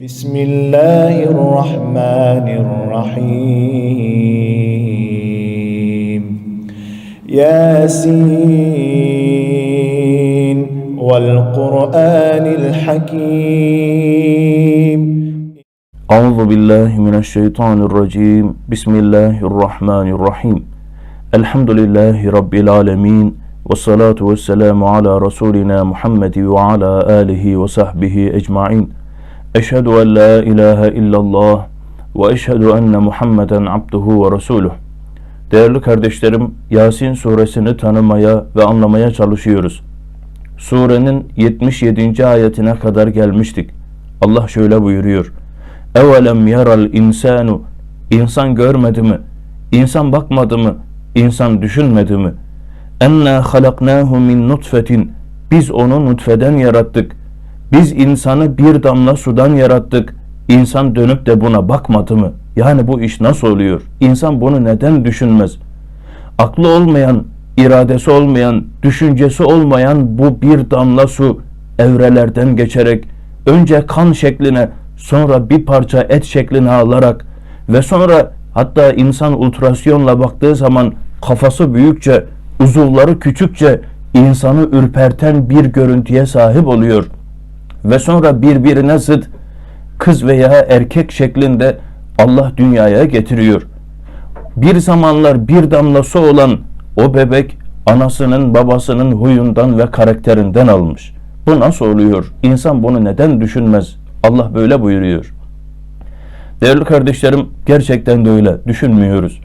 بسم الله الرحمن الرحيم. ياسين والقرآن الحكيم. أعوذ بالله من الشيطان الرجيم. بسم الله الرحمن الرحيم. الحمد لله رب العالمين والصلاة والسلام على رسولنا محمد وعلى آله وصحبه أجمعين. أشهد أن لا إله إلا الله وأشهد أن محمدا عبده ورسوله Değerli kardeşlerim, Yasin suresini tanımaya ve anlamaya çalışıyoruz. Surenin 77. ayetine kadar gelmiştik. Allah şöyle buyuruyor. Evelem yaral insanu İnsan görmedi mi? İnsan bakmadı mı? İnsan düşünmedi mi? Enna halaknahu min nutfetin Biz onu nutfeden yarattık. Biz insanı bir damla sudan yarattık. İnsan dönüp de buna bakmadı mı? Yani bu iş nasıl oluyor? İnsan bunu neden düşünmez? Aklı olmayan, iradesi olmayan, düşüncesi olmayan bu bir damla su evrelerden geçerek önce kan şekline, sonra bir parça et şekline alarak ve sonra hatta insan ultrasyonla baktığı zaman kafası büyükçe, uzuvları küçükçe insanı ürperten bir görüntüye sahip oluyor. Ve sonra birbirine zıt kız veya erkek şeklinde Allah dünyaya getiriyor. Bir zamanlar bir damla su olan o bebek anasının babasının huyundan ve karakterinden almış. Bu nasıl oluyor? İnsan bunu neden düşünmez? Allah böyle buyuruyor. Değerli kardeşlerim gerçekten de öyle düşünmüyoruz.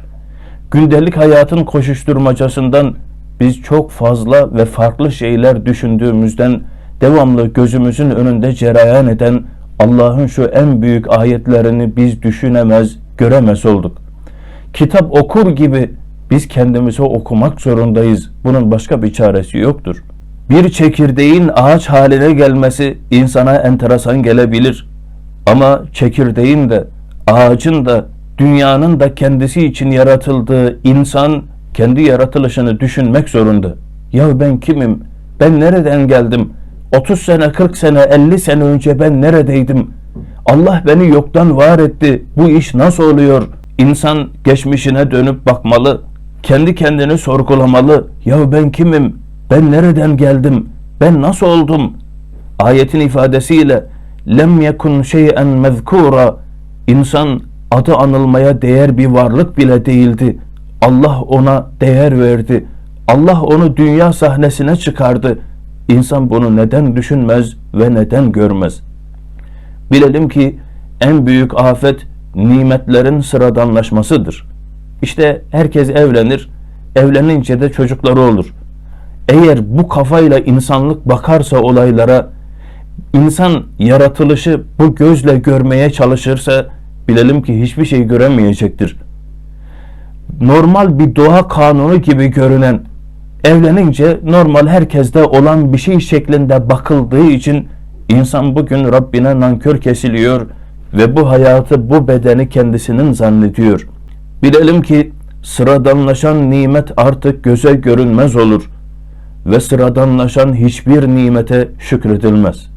Gündelik hayatın koşuşturmacasından biz çok fazla ve farklı şeyler düşündüğümüzden devamlı gözümüzün önünde cereyan eden Allah'ın şu en büyük ayetlerini biz düşünemez, göremez olduk. Kitap okur gibi biz kendimizi okumak zorundayız. Bunun başka bir çaresi yoktur. Bir çekirdeğin ağaç haline gelmesi insana enteresan gelebilir. Ama çekirdeğin de ağacın da dünyanın da kendisi için yaratıldığı insan kendi yaratılışını düşünmek zorunda. Ya ben kimim? Ben nereden geldim? 30 sene, 40 sene, 50 sene önce ben neredeydim? Allah beni yoktan var etti. Bu iş nasıl oluyor? İnsan geçmişine dönüp bakmalı. Kendi kendini sorgulamalı. Ya ben kimim? Ben nereden geldim? Ben nasıl oldum? Ayetin ifadesiyle lem yekun şey'en mezkura İnsan adı anılmaya değer bir varlık bile değildi. Allah ona değer verdi. Allah onu dünya sahnesine çıkardı. İnsan bunu neden düşünmez ve neden görmez? Bilelim ki en büyük afet nimetlerin sıradanlaşmasıdır. İşte herkes evlenir, evlenince de çocukları olur. Eğer bu kafayla insanlık bakarsa olaylara, insan yaratılışı bu gözle görmeye çalışırsa bilelim ki hiçbir şey göremeyecektir. Normal bir doğa kanunu gibi görünen evlenince normal herkeste olan bir şey şeklinde bakıldığı için insan bugün Rabbine nankör kesiliyor ve bu hayatı bu bedeni kendisinin zannediyor. Bilelim ki sıradanlaşan nimet artık göze görünmez olur ve sıradanlaşan hiçbir nimete şükredilmez.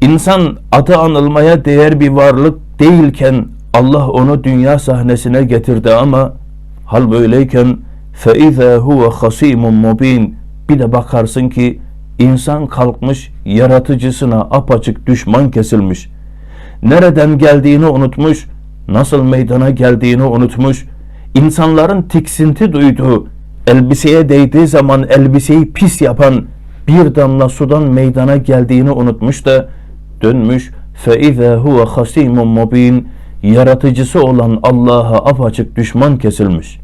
İnsan adı anılmaya değer bir varlık değilken Allah onu dünya sahnesine getirdi ama hal böyleyken فَاِذَا هُوَ خَصِيمٌ مُب۪ينٌ Bir de bakarsın ki insan kalkmış yaratıcısına apaçık düşman kesilmiş. Nereden geldiğini unutmuş, nasıl meydana geldiğini unutmuş, insanların tiksinti duyduğu, elbiseye değdiği zaman elbiseyi pis yapan bir damla sudan meydana geldiğini unutmuş da dönmüş فَاِذَا هُوَ خَصِيمٌ مُب۪ينٌ Yaratıcısı olan Allah'a apaçık düşman kesilmiş.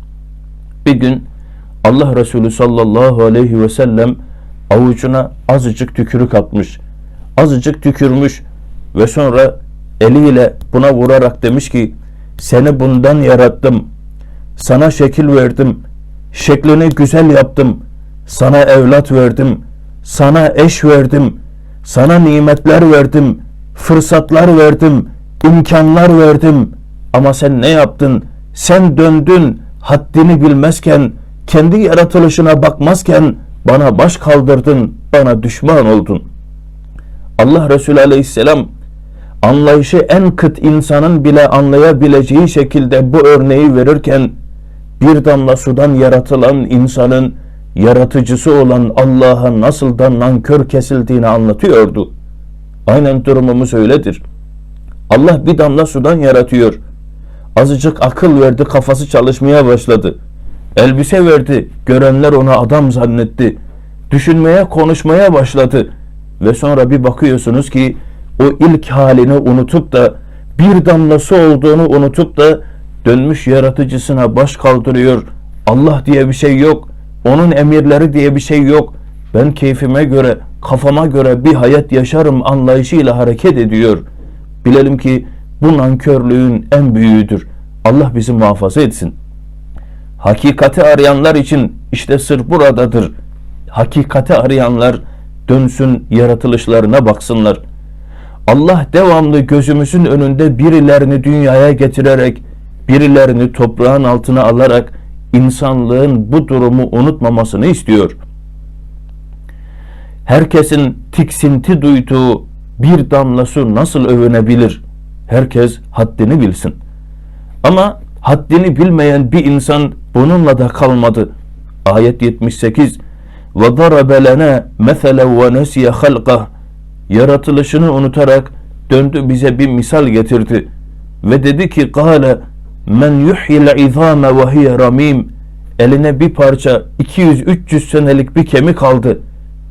Bir gün Allah Resulü sallallahu aleyhi ve sellem avucuna azıcık tükürük atmış. Azıcık tükürmüş ve sonra eliyle buna vurarak demiş ki seni bundan yarattım. Sana şekil verdim. Şeklini güzel yaptım. Sana evlat verdim. Sana eş verdim. Sana nimetler verdim. Fırsatlar verdim. imkanlar verdim. Ama sen ne yaptın? Sen döndün haddini bilmezken, kendi yaratılışına bakmazken bana baş kaldırdın, bana düşman oldun. Allah Resulü Aleyhisselam anlayışı en kıt insanın bile anlayabileceği şekilde bu örneği verirken bir damla sudan yaratılan insanın yaratıcısı olan Allah'a nasıl da nankör kesildiğini anlatıyordu. Aynen durumumuz öyledir. Allah bir damla sudan yaratıyor. Azıcık akıl verdi, kafası çalışmaya başladı. Elbise verdi, görenler onu adam zannetti. Düşünmeye, konuşmaya başladı. Ve sonra bir bakıyorsunuz ki o ilk halini unutup da bir damla su olduğunu unutup da dönmüş yaratıcısına baş kaldırıyor. Allah diye bir şey yok. Onun emirleri diye bir şey yok. Ben keyfime göre, kafama göre bir hayat yaşarım anlayışıyla hareket ediyor. Bilelim ki bu nankörlüğün en büyüğüdür. Allah bizi muhafaza etsin. Hakikati arayanlar için işte sır buradadır. Hakikati arayanlar dönsün yaratılışlarına baksınlar. Allah devamlı gözümüzün önünde birilerini dünyaya getirerek, birilerini toprağın altına alarak insanlığın bu durumu unutmamasını istiyor. Herkesin tiksinti duyduğu bir damla su nasıl övünebilir? Herkes haddini bilsin. Ama haddini bilmeyen bir insan bununla da kalmadı. Ayet 78 ve darabe lena meselen ve nesiye yaratılışını unutarak döndü bize bir misal getirdi ve dedi ki kâle men yuhyil izâme ve hiye ramim eline bir parça 200-300 senelik bir kemik aldı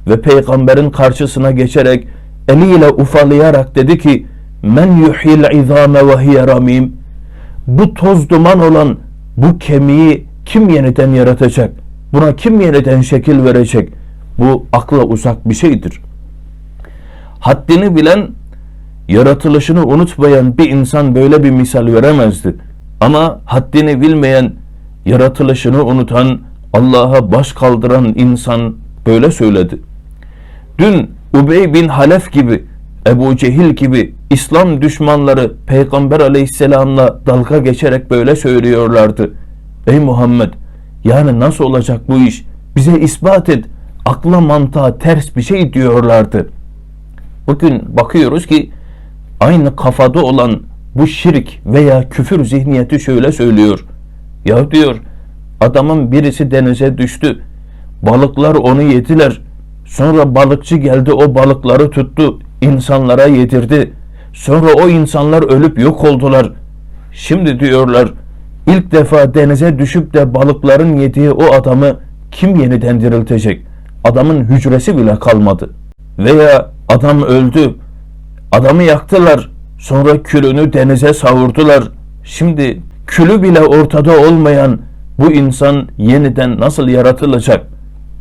ve peygamberin karşısına geçerek eliyle ufalayarak dedi ki men yuhyil izâme ve hiye ramim bu toz duman olan bu kemiği kim yeniden yaratacak? Buna kim yeniden şekil verecek? Bu akla uzak bir şeydir. Haddini bilen, yaratılışını unutmayan bir insan böyle bir misal veremezdi. Ama haddini bilmeyen, yaratılışını unutan, Allah'a baş kaldıran insan böyle söyledi. Dün Ubey bin Halef gibi, Ebu Cehil gibi İslam düşmanları Peygamber aleyhisselamla dalga geçerek böyle söylüyorlardı. Ey Muhammed yani nasıl olacak bu iş? Bize ispat et. Akla mantığa ters bir şey diyorlardı. Bugün bakıyoruz ki aynı kafada olan bu şirk veya küfür zihniyeti şöyle söylüyor. Ya diyor adamın birisi denize düştü. Balıklar onu yediler. Sonra balıkçı geldi o balıkları tuttu. insanlara yedirdi. Sonra o insanlar ölüp yok oldular. Şimdi diyorlar ilk defa denize düşüp de balıkların yediği o adamı kim yeniden diriltecek? Adamın hücresi bile kalmadı. Veya adam öldü. Adamı yaktılar. Sonra külünü denize savurdular. Şimdi külü bile ortada olmayan bu insan yeniden nasıl yaratılacak?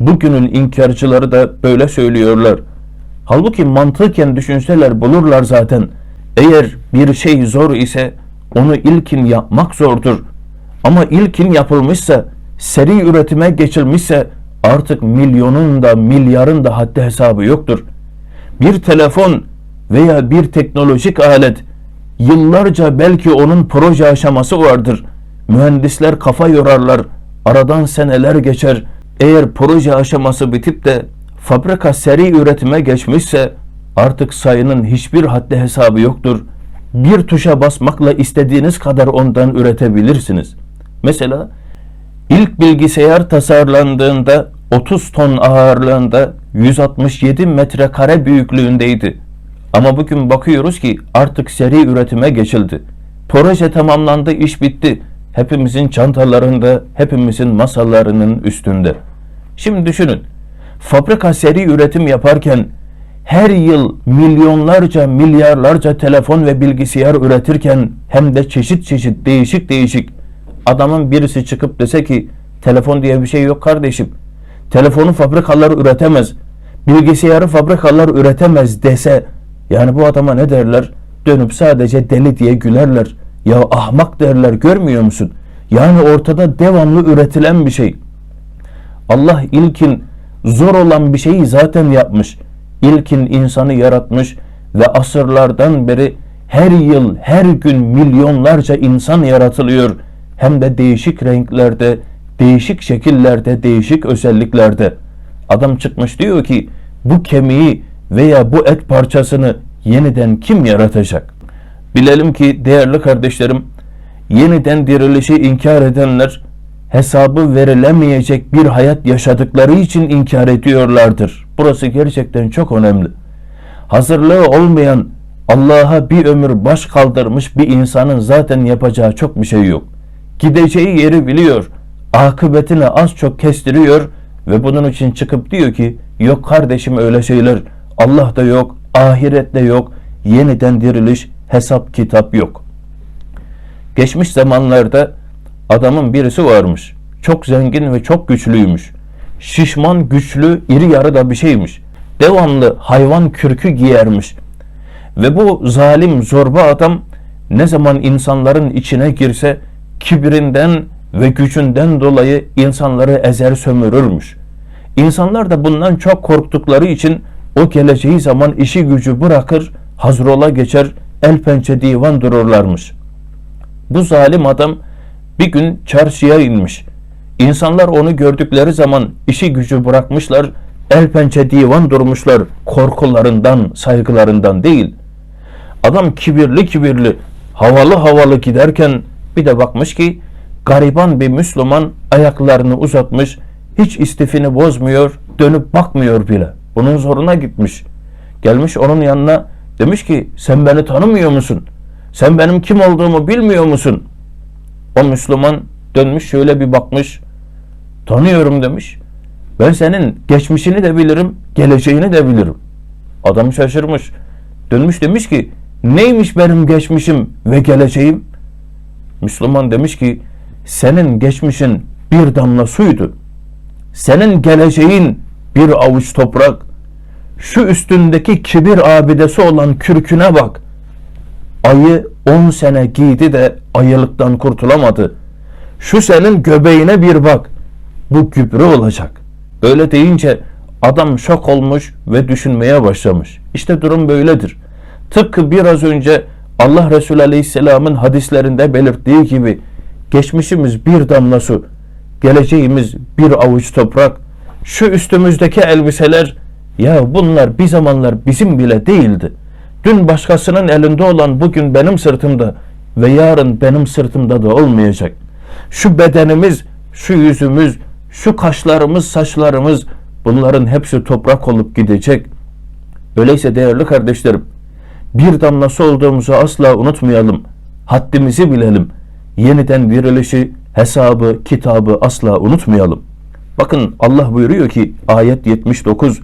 Bugünün inkarcıları da böyle söylüyorlar. Halbuki mantıken düşünseler bulurlar zaten. Eğer bir şey zor ise onu ilkin yapmak zordur. Ama ilkin yapılmışsa, seri üretime geçilmişse artık milyonun da milyarın da haddi hesabı yoktur. Bir telefon veya bir teknolojik alet yıllarca belki onun proje aşaması vardır. Mühendisler kafa yorarlar. Aradan seneler geçer. Eğer proje aşaması bitip de fabrika seri üretime geçmişse artık sayının hiçbir haddi hesabı yoktur. Bir tuşa basmakla istediğiniz kadar ondan üretebilirsiniz. Mesela ilk bilgisayar tasarlandığında 30 ton ağırlığında 167 metrekare büyüklüğündeydi. Ama bugün bakıyoruz ki artık seri üretime geçildi. Proje tamamlandı, iş bitti. Hepimizin çantalarında, hepimizin masalarının üstünde. Şimdi düşünün, fabrika seri üretim yaparken her yıl milyonlarca, milyarlarca telefon ve bilgisayar üretirken hem de çeşit çeşit değişik değişik adamın birisi çıkıp dese ki telefon diye bir şey yok kardeşim. Telefonu fabrikalar üretemez. Bilgisayarı fabrikalar üretemez dese yani bu adama ne derler? Dönüp sadece deli diye gülerler. Ya ahmak derler görmüyor musun? Yani ortada devamlı üretilen bir şey. Allah ilkin zor olan bir şeyi zaten yapmış. İlkin insanı yaratmış ve asırlardan beri her yıl, her gün milyonlarca insan yaratılıyor. Hem de değişik renklerde, değişik şekillerde, değişik özelliklerde. Adam çıkmış diyor ki bu kemiği veya bu et parçasını yeniden kim yaratacak? Bilelim ki değerli kardeşlerim, yeniden dirilişi inkar edenler hesabı verilemeyecek bir hayat yaşadıkları için inkar ediyorlardır. Burası gerçekten çok önemli. Hazırlığı olmayan Allah'a bir ömür baş kaldırmış bir insanın zaten yapacağı çok bir şey yok. Gideceği yeri biliyor, akıbetini az çok kestiriyor ve bunun için çıkıp diyor ki yok kardeşim öyle şeyler Allah da yok, ahirette yok, yeniden diriliş, hesap kitap yok. Geçmiş zamanlarda adamın birisi varmış. Çok zengin ve çok güçlüymüş. Şişman, güçlü, iri yarı da bir şeymiş. Devamlı hayvan kürkü giyermiş. Ve bu zalim, zorba adam ne zaman insanların içine girse kibrinden ve gücünden dolayı insanları ezer sömürürmüş. İnsanlar da bundan çok korktukları için o geleceği zaman işi gücü bırakır, hazrola geçer, el pençe divan dururlarmış. Bu zalim adam bir gün çarşıya inmiş. İnsanlar onu gördükleri zaman işi gücü bırakmışlar, el pençe divan durmuşlar korkularından, saygılarından değil. Adam kibirli kibirli, havalı havalı giderken bir de bakmış ki gariban bir Müslüman ayaklarını uzatmış, hiç istifini bozmuyor, dönüp bakmıyor bile. Bunun zoruna gitmiş. Gelmiş onun yanına demiş ki sen beni tanımıyor musun? Sen benim kim olduğumu bilmiyor musun? O Müslüman dönmüş şöyle bir bakmış. Tanıyorum demiş. Ben senin geçmişini de bilirim, geleceğini de bilirim. Adam şaşırmış. Dönmüş demiş ki neymiş benim geçmişim ve geleceğim? Müslüman demiş ki senin geçmişin bir damla suydu. Senin geleceğin bir avuç toprak. Şu üstündeki kibir abidesi olan kürküne bak. Ayı 10 sene giydi de ayılıktan kurtulamadı. Şu senin göbeğine bir bak. Bu gübre olacak. Öyle deyince adam şok olmuş ve düşünmeye başlamış. İşte durum böyledir. Tıpkı biraz önce Allah Resulü Aleyhisselam'ın hadislerinde belirttiği gibi geçmişimiz bir damla su, geleceğimiz bir avuç toprak, şu üstümüzdeki elbiseler ya bunlar bir zamanlar bizim bile değildi. Dün başkasının elinde olan bugün benim sırtımda ve yarın benim sırtımda da olmayacak. Şu bedenimiz, şu yüzümüz, şu kaşlarımız, saçlarımız bunların hepsi toprak olup gidecek. Öyleyse değerli kardeşlerim, bir damlası olduğumuzu asla unutmayalım. Haddimizi bilelim. Yeniden dirilişi, hesabı, kitabı asla unutmayalım. Bakın Allah buyuruyor ki ayet 79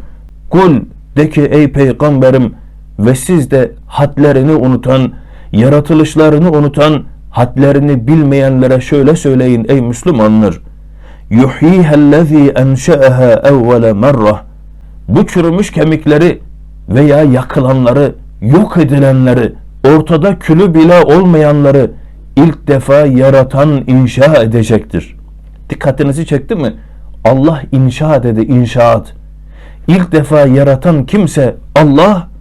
Kul de ki ey peygamberim ve siz de hadlerini unutan, yaratılışlarını unutan, hadlerini bilmeyenlere şöyle söyleyin ey Müslümanlar. Yuhyihellezî enşe'eha evvele merrah. Bu çürümüş kemikleri veya yakılanları, yok edilenleri, ortada külü bile olmayanları ilk defa yaratan inşa edecektir. Dikkatinizi çekti mi? Allah inşa dedi, inşaat. İlk defa yaratan kimse Allah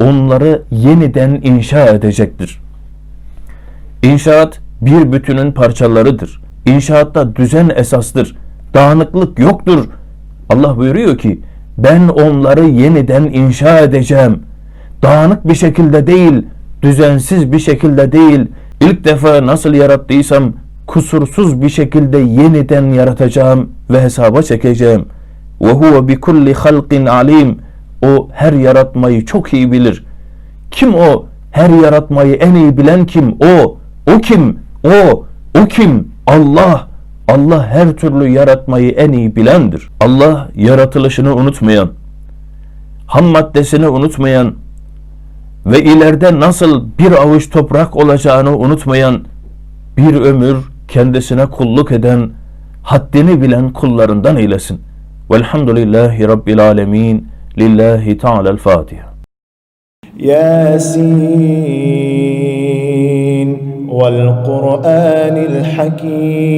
onları yeniden inşa edecektir. İnşaat bir bütünün parçalarıdır. İnşaatta düzen esastır. Dağınıklık yoktur. Allah buyuruyor ki ben onları yeniden inşa edeceğim. Dağınık bir şekilde değil, düzensiz bir şekilde değil. İlk defa nasıl yarattıysam kusursuz bir şekilde yeniden yaratacağım ve hesaba çekeceğim. Ve huve bi kulli halqin alim. O her yaratmayı çok iyi bilir. Kim o? Her yaratmayı en iyi bilen kim? O. O kim? O. O kim? Allah. Allah her türlü yaratmayı en iyi bilendir. Allah yaratılışını unutmayan, ham maddesini unutmayan ve ileride nasıl bir avuç toprak olacağını unutmayan, bir ömür kendisine kulluk eden, haddini bilen kullarından eylesin. Velhamdülillahi Rabbil alemin. لله تعالى الفاتحة. ياسين والقرآن الحكيم.